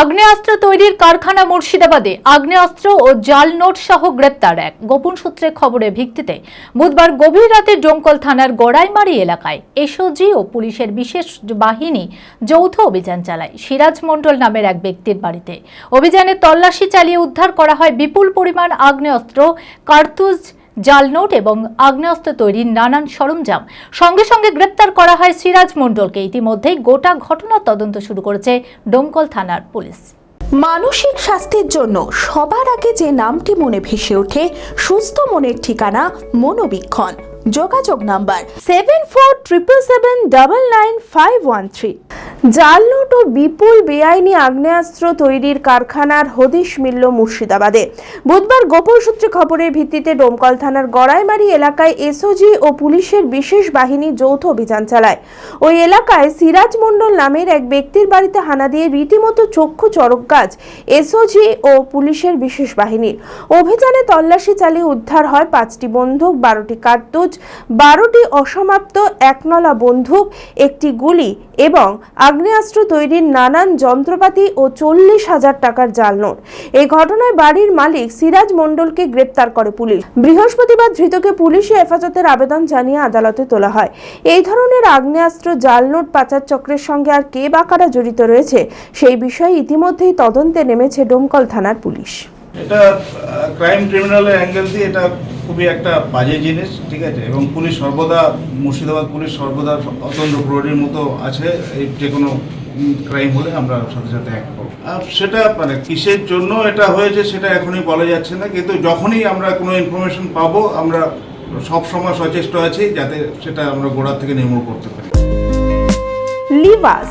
আগ্নেয়াস্ত্র তৈরির কারখানা মুর্শিদাবাদে আগ্নেয়াস্ত্র ও জাল নোট সহ গ্রেপ্তার এক। গোপন সূত্রে খবরের ভিত্তিতে বুধবার গভীর রাতে ডোমকল থানার গড়াইমারি এলাকায় এসওজি ও পুলিশের বিশেষ বাহিনী যৌথ অভিযান চালায়। সিরাজ মণ্ডল নামের এক ব্যক্তির বাড়িতে। অভিযানে তল্লাশি চালিয়ে উদ্ধার করা হয় বিপুল পরিমাণ আগ্নেয়াস্ত্র, কার্তুজ জাল নোট এবং আগ্নেয়াস্ত্র তৈরির নানান সরঞ্জাম। সঙ্গে সঙ্গে গ্রেপ্তার করা হয় সিরাজ মণ্ডলকে। ইতিমধ্যেই গোটা ঘটনার তদন্ত শুরু করেছে ডোমকল থানার পুলিশ। মানসিক স্বাস্থ্যের জন্য সবার আগে যে নামটি মনে ভেসে ওঠে, সুস্থ মনের ঠিকানা মনোবীক্ষণ। যোগাযোগ number seven four triple seven double nine five one three জাল নোট ও বিপুল বেআইনি আগ্নেয়াস্ত্র তৈরির কারখানার হদিশ মিলল মুর্শিদাবাদে। বুধবার গোপন সূত্রে খবরের ভিত্তিতে ডোমকল থানার গড়াইমারি এলাকায় এসওজি ও পুলিশের বিশেষ বাহিনী যৌথ অভিযান চালায়। ওই এলাকায় সিরাজ মণ্ডল নামের এক ব্যক্তির বাড়িতে হানা দিয়ে রীতিমতো চক্ষু চরক গাছ, এসওজি ও পুলিশের বিশেষ বাহিনীর। অভিযানে তল্লাশি চালিয়ে উদ্ধার হয় পাঁচটি বন্দুক, বারোটি কার্তুজ, বারোটি অসমাপ্ত একনলা বন্দুক, একটি গুলি এবং আগ্নেয়াস্ত্র তৈরির নানান যন্ত্রপাতি ও চল্লিশ হাজার টাকার জাল নোট। এই ঘটনায় বাড়ির মালিক সিরাজ মণ্ডলকে গ্রেপ্তার করে পুলিশ। বৃহস্পতিবার ধৃতকে পুলিশি হেফাজতের আবেদন জানিয়ে আদালতে তোলা হয়। এই ধরনের আগ্নেয়াস্ত্র, জাল নোট, পাচার চক্রের সঙ্গে আর কে বা কারা জড়িত রয়েছে, সেই বিষয়ে ইতিমধ্যেই তদন্তে নেমেছে ডোমকল থানার পুলিশ। এটা ক্রাইম ক্রিমিনালের অ্যাঙ্গেল দিয়ে এটা খুবই একটা বাজে জিনিস, ঠিক আছে? এবং পুলিশ সর্বদা, মুর্শিদাবাদ পুলিশ সর্বদা অতন্ত্র প্রহরীর মতো আছে, এই যে কোনো ক্রাইম হলে আমরা সাথে সাথে অ্যাক্ট করব। আর সেটা মানে কিসের জন্য এটা হয়েছে সেটা এখনই বলা যাচ্ছে না, কিন্তু যখনই আমরা কোনো ইনফরমেশন পাবো, আমরা সব সময় সচেষ্ট আছি যাতে সেটা আমরা গোড়া থেকে নির্মূল করতে পারি। লিভাস